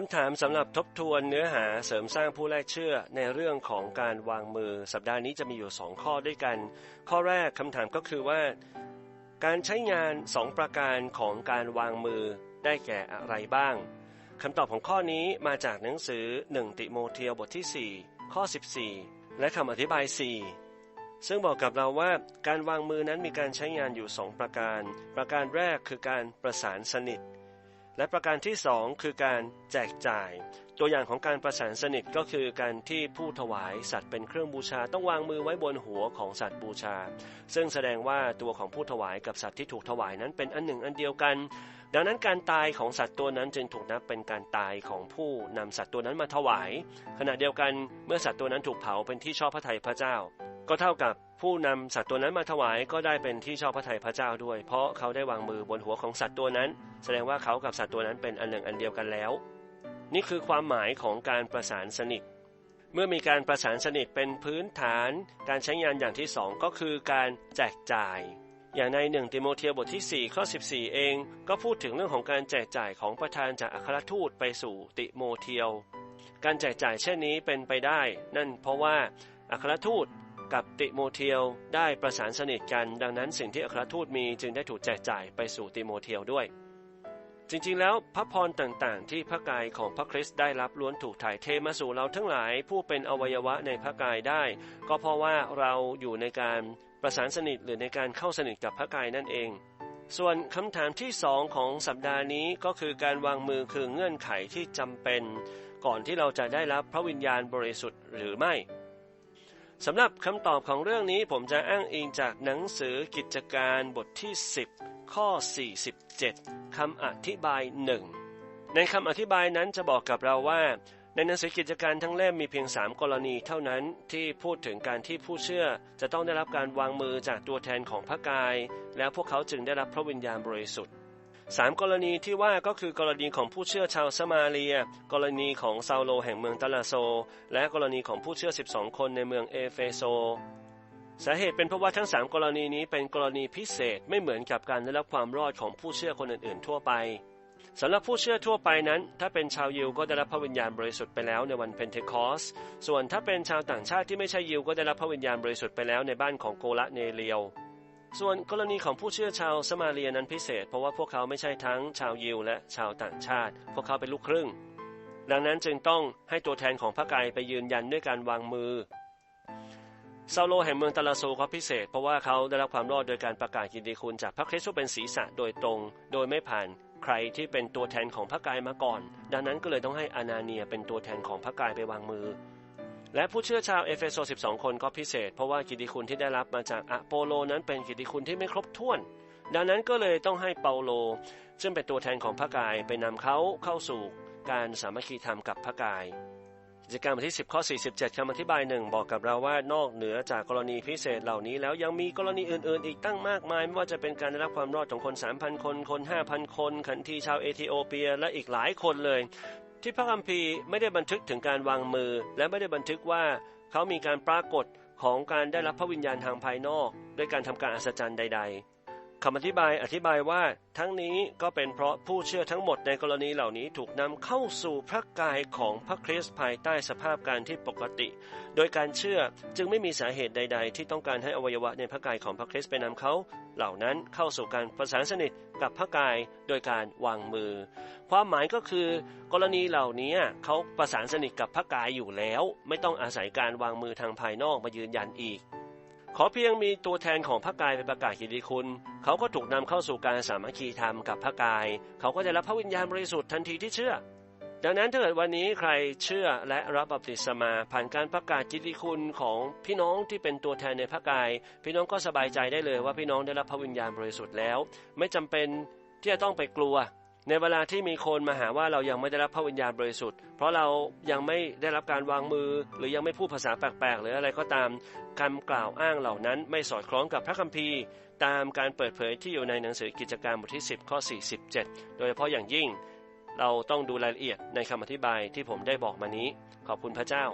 คำถามสำหรับทบทวนเนื้อหาเสริมสร้างผู้แรกเชื่อในเรื่องของการวางมือ สัปดาห์นี้จะมีอยู่ 2 ข้อด้วยกัน ข้อแรกคำถามก็คือว่า การใช้งาน 2 ประการของการวางมือได้แก่อะไรบ้างคำตอบของข้อนี้มาจากหนังสือ 1 ติโมเทียบทที่ 4 ข้อ 14 และคำอธิบาย 4 ซึ่งบอกกับเราว่าการวางมือนั้นมีการใช้งานอยู่ 2 ประการ ประการแรกคือการประสานสนิท และประการที่สองคือการแจกจ่าย ตัวอย่างของการประสานสนิทก็คือการที่ผู้ถวายสัตว์เป็นเครื่องบูชาต้องวางมือไว้บนหัวของสัตว์บูชา ซึ่งแสดงว่าตัวของผู้ถวายกับสัตว์ที่ถูกถวายนั้นเป็นอันหนึ่งอันเดียวกัน ดังนั้นการตายของสัตว์ตัวนั้นจึงถูกนับเป็นการตายของผู้นำสัตว์ตัวนั้นมาถวาย ขณะเดียวกันเมื่อสัตว์ตัวนั้นถูกเผาเป็นที่ชอบพระทัยพระเจ้า ก็เท่ากับผู้นำสัตว์ตัวนั้นมาถวายก็ได้เป็นที่ชอบพระทัยพระเจ้าด้วย เพราะเขาได้วางมือบนหัวของสัตว์ตัวนั้น แสดงว่าเขากับสัตว์ตัวนั้นเป็นอันหนึ่งอันเดียวกันแล้ว นี่คือความหมายของการประสานสนิทเมื่อมีการประสานสนิทเป็นพื้นฐาน การใช้งานอย่างที่สองก็คือการแจกจ่าย อย่างในหนึ่งติโมเทียบทที่ 4 ข้อ 14 เอง ก็พูดถึงเรื่องของการแจกจ่ายของประธานจากอัครทูตไปสู่ติโมเทียวการแจกจ่ายเช่นนี้เป็นไปได้ นั่นเพราะว่าอัครทูตกับติโมเทียวได้ประสานสนิทกัน ดังนั้นสิ่งที่อัครทูตมีจึงได้ถูกแจกจ่ายไปสู่ติโมเทียวด้วย จริงๆ แล้วพระพรต่างๆ ที่พระกายของพระคริสต์ได้รับล้วนถูกถ่ายเทมาสู่เราทั้งหลายผู้เป็นอวัยวะในพระกายได้ ก็เพราะว่าเราอยู่ในการประสานสนิทหรือในการเข้าสนิทกับพระกายนั่นเอง ส่วนคำถามที่สองของสัปดาห์นี้ก็คือการวางมือคือเงื่อนไขที่จำเป็น ก่อนที่เราจะได้รับพระวิญญาณบริสุทธิ์หรือไม่ สำหรับคำตอบของเรื่องนี้ผมจะอ้างอิงจากหนังสือกิจการบทที่ 10 ข้อ 47คำอธิบายหนึ่งในคำอธิบายนั้นจะบอกกับเราว่า ในหนังสือกิจการทั้งเล่มมีเพียงสามกรณีเท่านั้นที่พูดถึงการที่ผู้เชื่อ จะต้องได้รับการวางมือจากตัวแทนของพระกาย แล้วพวกเขาจึงได้รับพระวิญญาณบริสุทธิ์ สามกรณีที่ว่าก็คือกรณีของผู้เชื่อชาวสมาเลีย กรณีของซาโลแห่งเมืองตาลาโซ และกรณีของผู้เชื่อ 12 คนในเมืองเอเฟโซสาเหตุเป็นเพราะว่าทั้งสามกรณีนี้เป็นกรณีพิเศษไม่เหมือนกับการได้รับความรอดของผู้เชื่อคนอื่น ๆ ทั่วไปสำหรับผู้เชื่อทั่วไปนั้น ถ้าเป็นชาวยิวก็ได้รับพระวิญญาณบริสุทธิ์ไปแล้วในวันเพนเทคอส ส่วนถ้าเป็นชาวต่างชาติที่ไม่ใช่ยิวก็ได้รับพระวิญญาณบริสุทธิ์ไปแล้วในบ้านของโกละเนเลียว ส่วนกรณีของผู้เชื่อชาวสมาเลียนั้นพิเศษ เพราะว่าพวกเขาไม่ใช่ทั้งชาวยิวและชาวต่างชาติ พวกเขาเป็นลูกครึ่ง ดังนั้นจึงต้องให้ตัวแทนของพระกายไปยืนยันด้วยการวางมือซาโลแห่งเมืองตาลาโซเขาพิเศษ เพราะว่าเขาได้รับความรอดโดยการประกาศกิตติคุณจากพระคริสต์เป็นศีรษะโดยตรง โดยไม่ผ่านใครที่เป็นตัวแทนของพระกายมาก่อน ดังนั้นก็เลยต้องให้อานาเนียเป็นตัวแทนของพระกายไปวางมือ และผู้เชื่อชาวเอเฟโซ 12 คนก็พิเศษ เพราะว่ากิติคุณที่ได้รับมาจากอะโปโลนั้นเป็นกิติคุณที่ไม่ครบถ้วน ดังนั้นก็เลยต้องให้เปาโล ซึ่งเป็นตัวแทนของพระกายไปนำเขาเข้าสู่การสามัคคีธรรมกับพระกายกิจการบทที่ 10 ข้อ 47คำอธิบายหนึ่งบอกกับเราว่านอกเหนือจากกรณีพิเศษเหล่านี้แล้วยังมีกรณีอื่น ๆ อีกตั้งมากมาย ไม่ว่าจะเป็นการได้รับความรอดของคน 3,000 คน คน 5,000 คน ขันทีชาวเอธิโอเปีย และอีกหลายคนเลย ที่พระคัมภีร์ไม่ได้บันทึกถึงการวางมือ และไม่ได้บันทึกว่าเขามีการปรากฏของการได้รับพระวิญญาณทางภายนอก ด้วยการทำการอัศจรรย์ใด ๆ คำอธิบายอธิบายว่าทั้งนี้ก็เป็นเพราะผู้เชื่อทั้งหมดในกรณีเหล่านี้ถูกนำเข้าสู่พระกายของพระคริสต์ภายใต้สภาพการที่ปกติ โดยการเชื่อจึงไม่มีสาเหตุใด ๆ ที่ต้องการให้อวัยวะในพระกายของพระคริสต์ไปนำเขาเหล่านั้นเข้าสู่การประสานสนิทกับพระกายโดยการวางมือ ความหมายก็คือกรณีเหล่านี้เขาประสานสนิทกับพระกายอยู่แล้ว ไม่ต้องอาศัยการวางมือทางภายนอกมายืนยันอีก ขอเพียงมีตัวแทนของพระกายไปประกาศกิติคุณ เขาก็ถูกนำเข้าสู่การสามัคคีธรรมกับพระกาย เขาก็จะรับพระวิญญาณบริสุทธิ์ทันทีที่เชื่อ ดังนั้นถ้าเกิดวันนี้ใครเชื่อและรับบัพติศมาผ่านการประกาศกิติคุณของพี่น้องที่เป็นตัวแทนในพระกาย พี่น้องก็สบายใจได้เลยว่าพี่น้องได้รับพระวิญญาณบริสุทธิ์แล้ว ไม่จำเป็นที่จะต้องไปกลัว ในเวลาที่มีคนมาหาว่าเรายังไม่ได้รับพระวิญญาณบริสุทธิ์ เพราะเรายังไม่ได้รับการวางมือ หรือยังไม่พูดภาษาแปลกๆ หรืออะไรก็ตามคำกล่าวอ้างเหล่านั้นไม่สอดคล้องกับพระคัมภีร์ ตามการเปิดเผยที่อยู่ในหนังสือกิจการบทที่ 10 ข้อ 47 โดยเฉพาะอย่างยิ่ง เราต้องดูรายละเอียดในคำอธิบายที่ผมได้บอกมานี้ ขอบคุณพระเจ้า